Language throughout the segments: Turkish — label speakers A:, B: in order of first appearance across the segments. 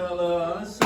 A: talasam.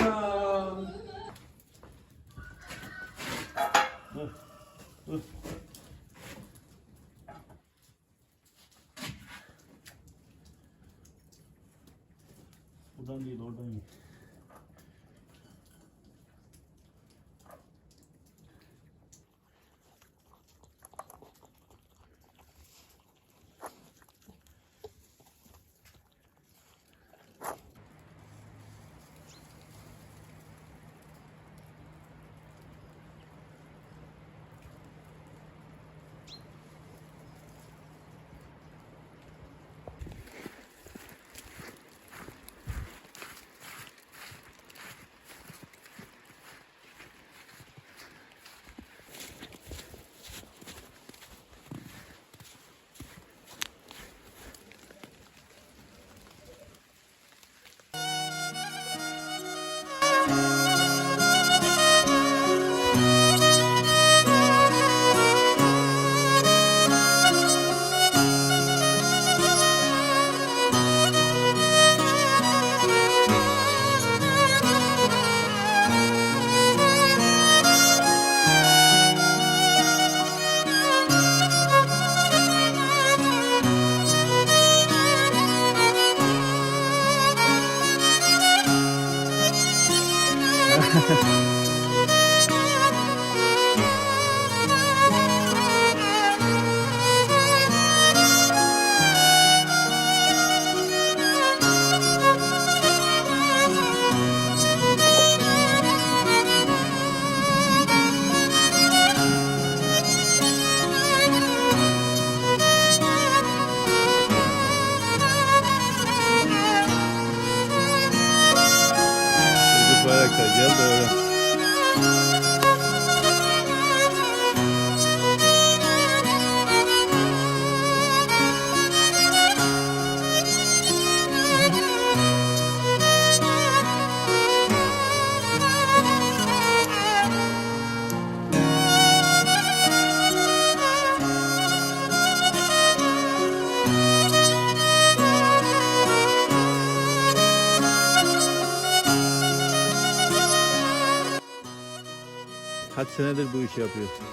B: Kaç senedir bu işi yapıyorsun?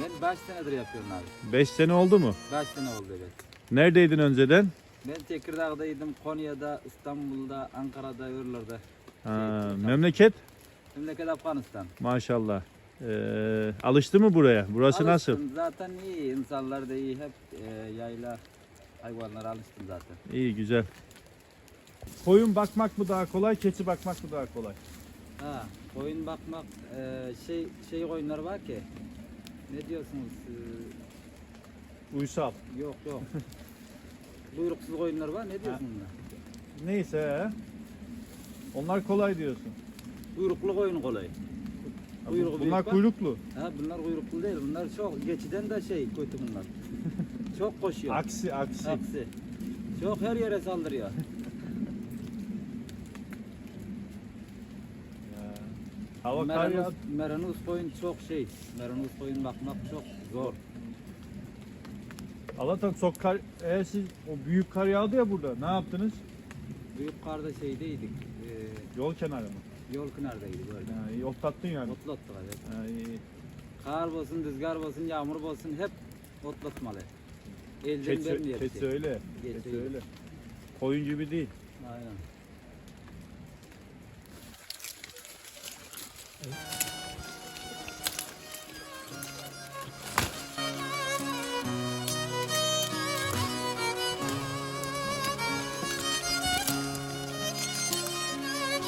C: Ben 5 senedir yapıyorum abi.
B: 5 sene oldu mu?
C: 5 sene oldu evet.
B: Neredeydin önceden?
C: Ben Tekirdağ'daydım, Konya'da, İstanbul'da, Ankara'da.
B: Ha,
C: Şey,
B: memleket?
C: Memleket Afganistan.
B: Maşallah. Ee, alıştı mı buraya? Burası nasıl?
C: Alıştım. Zaten iyi, insanlar da iyi. Hep e, yayla hayvanlara alıştım zaten.
B: İyi güzel. Koyun bakmak mı daha kolay, keçi bakmak mı daha kolay?
C: Ha, koyun bakmak, e, şey şey koyunlar var ki. Ne diyorsunuz? E,
B: Uysal.
C: yok yok. Buyruksuz koyunlar var. Ne diyorsun bunlar?
B: Neyse. Onlar kolay diyorsun.
C: Buyruklu koyun kolay. Kuyruğu büyük
B: Bunlar
C: bak.
B: kuyruklu.
C: Ha bunlar kuyruklu değil. Bunlar çok geçiden de şey kötü bunlar. çok koşuyor.
B: Aksi aksi.
C: Aksi. Çok her yere saldırıyor.
B: Hava kar yağdı.
C: meranus koyun çok şey. Meranus koyun bakmak çok zor.
B: Allah'tan çok kar, eğer siz o büyük kar yağdı ya burada. Ne yaptınız?
C: Büyük karda şeydeydik. E,
B: Yol kenarı mı?
C: yol kenardaydık böyle.
B: İyi, otlattın yani.
C: Otlattık evet.
B: Ha, iyi.
C: Kar olsun, rüzgar olsun, yağmur olsun hep otlatmalı. Elden
B: Keçi,
C: vermiyor bir
B: keçi öyle.
C: Keçi
B: Keçi
C: öyle.
B: öyle. Koyun gibi değil.
C: Aynen.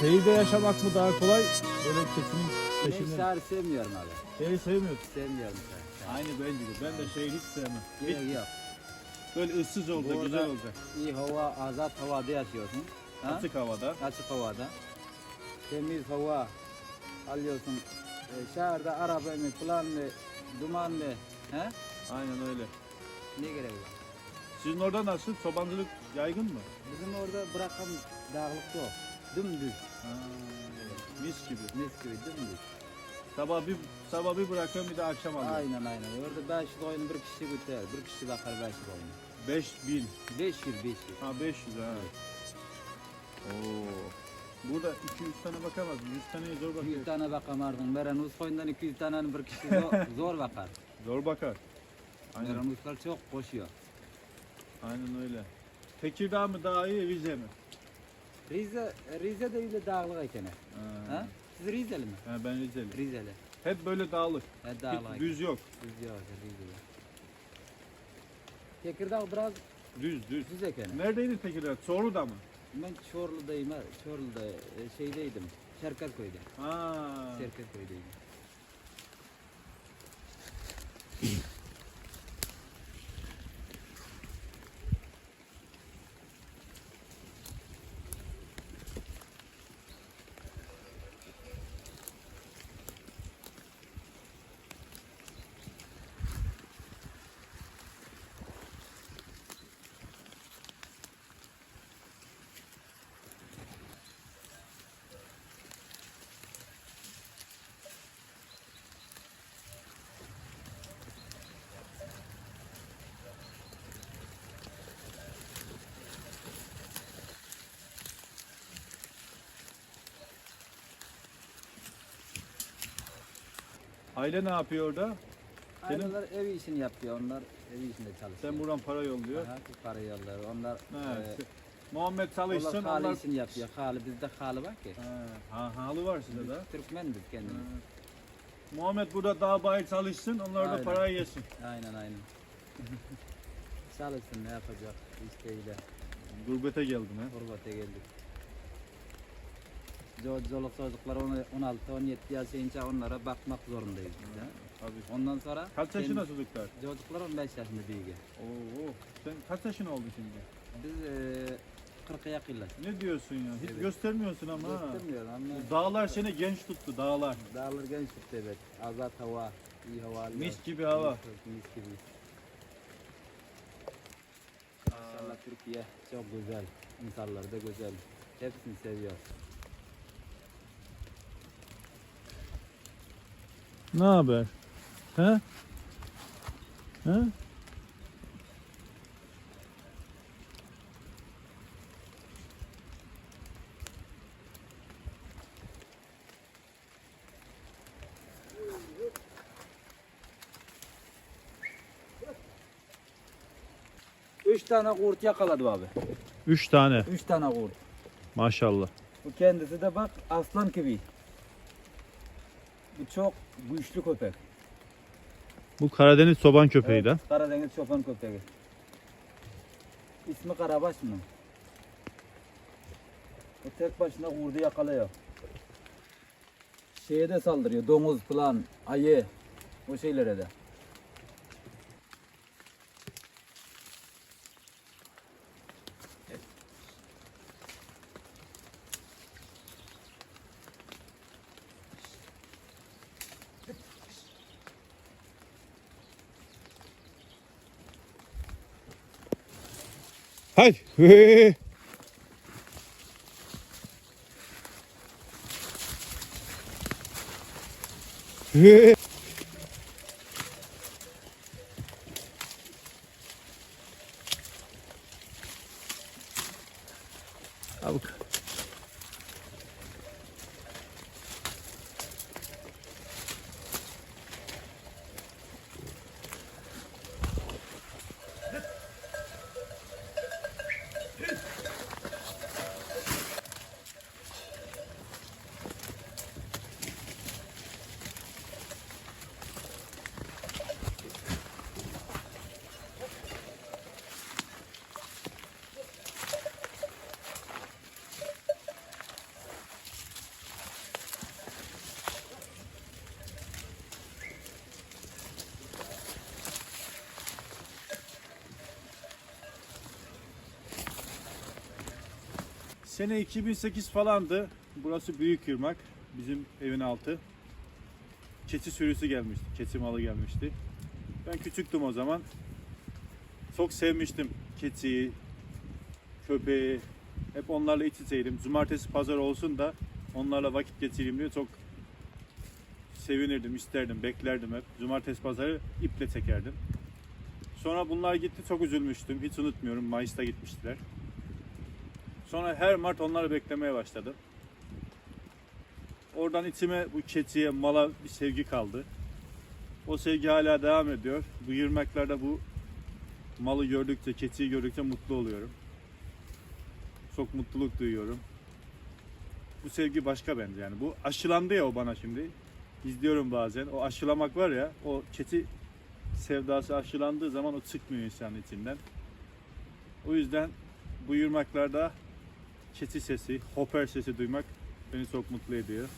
B: Şehirde yaşamak mı daha kolay? Böyle keçinin
C: Ben
B: peşinden.
C: şehri sevmiyorum abi.
B: Şehri sevmiyorsun.
C: Sevmiyorum şehri.
B: Aynı ben gibi. Ben de şehri hiç sevmem.
C: Gerek yok.
B: Böyle ıssız olacak,
C: Bu
B: güzel
C: arada-
B: olacak.
C: İyi hava, azat havada yaşıyorsun. Ha?
B: Açık havada.
C: Açık havada. Temiz hava alıyorsun. E, şehirde araba mı, plan mı, duman mı? He?
B: Aynen öyle.
C: Ne gerek var?
B: Sizin orada nasıl? Çobancılık yaygın mı?
C: Bizim orada bırakan dağlık yok. Dümdüz.
B: Ha, mis gibi.
C: Mis gibi dümdüz.
B: Sabah bir sabah bir bırakıyorum bir de akşam alıyorum.
C: Aynen aynen. Orada 500 koyun bir kişi götürür. Bir kişi bakar 500 koyun.
B: 5000.
C: 500 500.
B: Ha 500 ha. Oo. Burada 200 tane bakamaz. 100 taneye zor
C: 100
B: bakıyor.
C: tane bakamardın. Merenus koyundan 200 tanenin bir kişi zor, zor bakar.
B: Zor bakar. Aynen.
C: Merenuslar çok koşuyor.
B: Aynen öyle. Tekirdağ mı daha iyi, Rize mi?
C: Rize, Rize de öyle dağlık iken.
B: Ha.
C: Ha? Siz Rizeli mi?
B: Ha, ben Rizeli.
C: Rizeli.
B: Hep böyle dağlık.
C: He
B: Hiç
C: dağlık.
B: düz yok.
C: Düz yok, Rizeli. Tekirdağ biraz
B: Düz düz.
C: düz iken.
B: Neredeydi Tekirdağ? Çorlu'da mı?
C: Ben Çorlu'dayım, ha. Çorlu'da e, şeydeydim. Şerkerköy'de.
B: Ha.
C: Şerkerköy'deydim.
B: Aile ne yapıyor orada? Senin-
C: Aileler ev işini yapıyor. Onlar ev işinde çalışıyor.
B: Sen buradan para yolluyor.
C: Aha, para yollar. Onlar
B: Ha,
C: e,
B: se- Muhammed çalışsın.
C: onlar halı
B: Onlar...
C: işini yapıyor. Halı bizde halı var ki.
B: Ha, ha, halı var sizde de.
C: Türkmendir kendimiz.
B: Ha. Muhammed burada dağ bayır çalışsın. Onlar da
C: Aynen.
B: parayı yesin.
C: Aynen aynen. Çalışsın ne yapacak isteğiyle.
B: Gurbete geldin ha.
C: Gurbete geldik. Çocuk çoluk çocuklar 16-17 yaşayınca onlara bakmak zorundayız biz.
B: Tabii.
C: Ondan sonra
B: Kaç yaşında
C: kendi-
B: çocuklar?
C: Çocuklar 15 yaşında büyüğü.
B: Oo, sen kaç yaşın oldu şimdi?
C: Biz e, 40'a yakınlar.
B: Ne diyorsun ya? Hiç
C: Evet.
B: göstermiyorsun ama. ha.
C: Göstermiyor ama
B: Dağlar seni genç tuttu dağlar.
C: dağlar genç tuttu evet. Azat hava, iyi hava.
B: Mis gibi hava.
C: Mis, mis gibi. İnşallah Türkiye çok güzel. İnsanlar da güzel. Hepsini seviyor.
B: Ne haber? He? He?
C: Üç tane kurt yakaladı abi.
B: Üç tane.
C: Üç tane kurt.
B: Maşallah.
C: Bu kendisi de bak aslan gibi. Bu çok güçlü köpek.
B: Bu Karadeniz soban köpeği de.
C: Karadeniz çoban köpeği. İsmi Karabaş mı? O tek başına kurdu yakalıyor. Şeye de saldırıyor. Domuz falan, ayı. O şeylere de.
B: Haydi. Abi. Sene 2008 falandı. Burası Büyük Yırmak. Bizim evin altı. Keçi sürüsü gelmişti. Keçi malı gelmişti. Ben küçüktüm o zaman. Çok sevmiştim keçiyi, köpeği. Hep onlarla iç içeydim. Cumartesi pazar olsun da onlarla vakit geçireyim diye çok sevinirdim, isterdim, beklerdim hep. Cumartesi pazarı iple çekerdim. Sonra bunlar gitti çok üzülmüştüm. Hiç unutmuyorum. Mayıs'ta gitmiştiler. Sonra her Mart onları beklemeye başladım. Oradan içime bu keçiye, mala bir sevgi kaldı. O sevgi hala devam ediyor. Bu yırmaklerde bu malı gördükçe, keçiyi gördükçe mutlu oluyorum. Çok mutluluk duyuyorum. Bu sevgi başka bence yani. Bu aşılandı ya o bana şimdi. İzliyorum bazen. O aşılamak var ya, o keçi sevdası aşılandığı zaman o çıkmıyor insanın içinden. O yüzden bu yırmaklarda keçi sesi, hoper sesi duymak beni çok mutlu ediyor.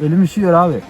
C: Elim üşüyor abi.